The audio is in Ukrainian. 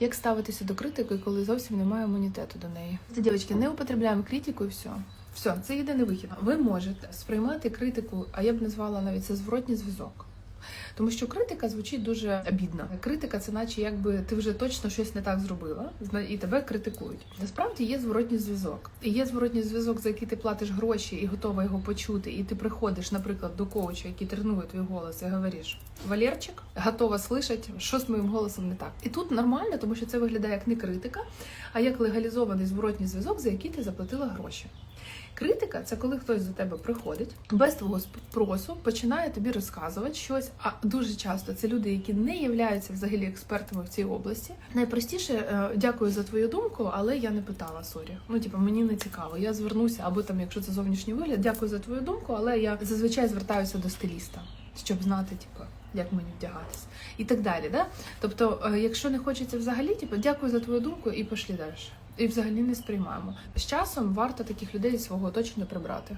Як ставитися до критики, коли зовсім немає імунітету до неї? Це дівчатки, не употребляємо критику і все. Все, це єдиний вихід. Ви можете сприймати критику, а я б назвала навіть це зворотній зв'язок. Тому що критика звучить дуже обідно. Критика це наче якби ти вже точно щось не так зробила, і тебе критикують. Насправді є зворотній зв'язок. І є зворотній зв'язок, за який ти платиш гроші і готова його почути. І ти приходиш, наприклад, до коуча, який тренує твій голос, і говориш: Валерчик, готова слышать, що з моїм голосом не так. І тут нормально, тому що це виглядає як не критика, а як легалізований зворотній зв'язок, за який ти заплатила гроші. Критика це коли хтось до тебе приходить без твого спросу, починає тобі розказувати щось. А дуже часто це люди, які не являються взагалі експертами в цій області. Найпростіше е, дякую за твою думку, але я не питала сорі. Ну типу, мені не цікаво. Я звернуся, або там, якщо це зовнішній вигляд, дякую за твою думку, але я зазвичай звертаюся до стиліста, щоб знати, типу. Як мені вдягатись і так далі, да? Тобто, е, якщо не хочеться взагалі, типу, дякую за твою думку і пошли далі. І взагалі не сприймаємо. З часом варто таких людей зі свого оточення прибрати.